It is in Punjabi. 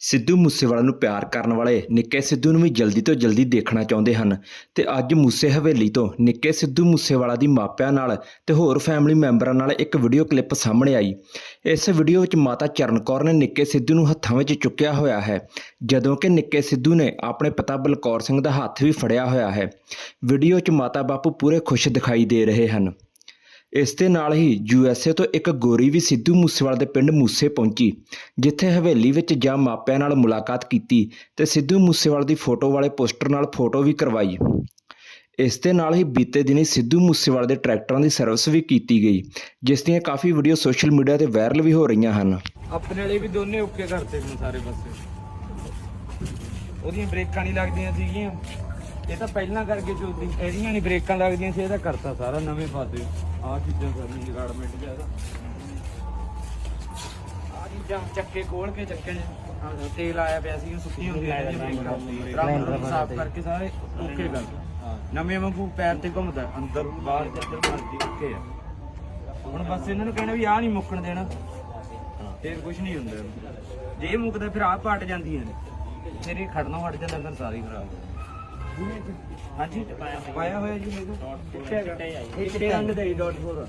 ਸਿੱਧੂ ਮੂਸੇਵਾਲਾ ਨੂੰ ਪਿਆਰ ਕਰਨ ਵਾਲੇ ਨਿੱਕੇ ਸਿੱਧੂ ਨੂੰ ਵੀ ਜਲਦੀ ਤੋਂ ਜਲਦੀ ਦੇਖਣਾ ਚਾਹੁੰਦੇ ਹਨ ਤੇ ਅੱਜ ਮੂਸੇ ਹਵੇਲੀ ਤੋਂ ਨਿੱਕੇ ਸਿੱਧੂ ਮੂਸੇਵਾਲਾ ਦੀ ਮਾਪਿਆਂ ਨਾਲ ਤੇ ਹੋਰ ਫੈਮਿਲੀ ਮੈਂਬਰਾਂ ਨਾਲ ਇੱਕ ਵੀਡੀਓ ਕਲਿੱਪ ਸਾਹਮਣੇ ਆਈ। ਇਸ ਵੀਡੀਓ ਵਿੱਚ ਮਾਤਾ ਚਰਨ ਕੌਰ ਨੇ ਨਿੱਕੇ ਸਿੱਧੂ ਨੂੰ ਹੱਥਾਂ ਵਿੱਚ ਚੁੱਕਿਆ ਹੋਇਆ ਹੈ, ਜਦੋਂ ਕਿ ਨਿੱਕੇ ਸਿੱਧੂ ਨੇ ਆਪਣੇ ਪਿਤਾ ਬਲਕੌਰ ਸਿੰਘ ਦਾ ਹੱਥ ਵੀ ਫੜਿਆ ਹੋਇਆ ਹੈ। ਵੀਡੀਓ 'ਚ ਮਾਤਾ ਬਾਪੂ ਪੂਰੇ ਖੁਸ਼ ਦਿਖਾਈ ਦੇ ਰਹੇ ਹਨ। ਇਸ ਦੇ ਨਾਲ ਹੀ ਯੂਐਸਏ ਤੋਂ ਇੱਕ ਗੋਰੀ ਵੀ ਸਿੱਧੂ ਮੂਸੇਵਾਲੇ ਦੇ ਪਿੰਡ ਮੂਸੇ ਪਹੁੰਚੀ, ਜਿੱਥੇ ਹਵੇਲੀ ਵਿੱਚ ਜਾ ਮਾਪਿਆਂ ਨਾਲ ਮੁਲਾਕਾਤ ਕੀਤੀ ਤੇ ਸਿੱਧੂ ਮੂਸੇਵਾਲੇ ਦੀ ਫੋਟੋ ਵਾਲੇ ਪੋਸਟਰ ਨਾਲ ਫੋਟੋ ਵੀ ਕਰਵਾਈ। ਇਸ ਦੇ ਨਾਲ ਹੀ ਬੀਤੇ ਦਿਨੀ ਸਿੱਧੂ ਮੂਸੇਵਾਲੇ ਦੇ ਟਰੈਕਟਰਾਂ ਦੀ ਸਰਵਿਸ ਵੀ ਕੀਤੀ ਗਈ, ਜਿਸ ਦੀਆਂ ਕਾਫੀ ਵੀਡੀਓ ਸੋਸ਼ਲ ਮੀਡੀਆ ਤੇ ਵਾਇਰਲ ਵੀ ਹੋ ਰਹੀਆਂ ਹਨ। ਆਪਣੇ ਵਾਲੇ ਵੀ ਦੋਨੇ ਓਕੇ ਕਰਤੇ ਨੇ ਸਾਰੇ ਪਾਸੇ। ਉਹਦੀਆਂ ਬ੍ਰੇਕਾਂ ਨਹੀਂ ਲੱਗਦੀਆਂ ਸੀਗੀਆਂ। ਇਹ ਤਾਂ ਪਹਿਲਾਂ ਕਰਕੇ ਚੋਦੀ ਇਹਦੀਆਂ ਨਹੀਂ ਬ੍ਰੇਕਾਂ ਲੱਗਦੀਆਂ ਸੀ ਇਹਦਾ ਕਰਤਾ ਸਾਰਾ ਨਵੇਂ ਪਾਸੇ। ਆਹ ਚੀਜ਼ਾਂ ਸਾਰੀਆਂ ਜਗਾੜਮੈਂਟ ਜ਼ਿਆਦਾ ਆਹ ਚੀਜ਼ਾਂ ਚੱਕੇ ਖੋਲ ਕੇ ਚੱਕੇ ਨੇ। ਆਹ ਤੇਲ ਆਇਆ ਪਿਆ ਸੀ ਸੁੱਕੀ ਹੁੰਦੀ ਹੈ ਬ੍ਰੇਕਾਂ ਸਾਫ਼ ਕਰਕੇ ਸਾਰੇ ਓਕੇ ਕਰ ਨਵੇਂ ਵਾਂਗੂ ਪੈਰ ਤੇ ਘੁੰਮਦਾ ਅੰਦਰ ਬਾਹਰ ਜਿੱਧਰ ਮਰਦੀ ਓਕੇ ਆ। ਹੁਣ ਬਸ ਇਹਨਾਂ ਨੂੰ ਕਹਿਣਾ ਵੀ ਆਹ ਨਹੀਂ ਮੁੱਕਣ ਦੇਣਾ। ਫੇਰ ਕੁਝ ਨਹੀਂ ਹੁੰਦਾ। ਜੇ ਮੁੱਕਦਾ ਫਿਰ ਆਪ ਪਟ ਜਾਂਦੀਆਂ ਨੇ। ਫਿਰ ਇਹ ਖੜਨੋਂ ਹਟ ਜਾਂਦਾ ਫਿਰ ਸਾਰੀ ਖਰਾਬ ਹਾਂਜੀ। ਪਾਇਆ ਹੋਇਆ ਜੀ ਮੇਰੇ ਕੋਲ। ਕਿੱਥੇ ਹੈਗਾ ਚਿੱਟੇ ਰੰਗ ਦਾ ਹੀ ਡਾਟ ਫੋਰ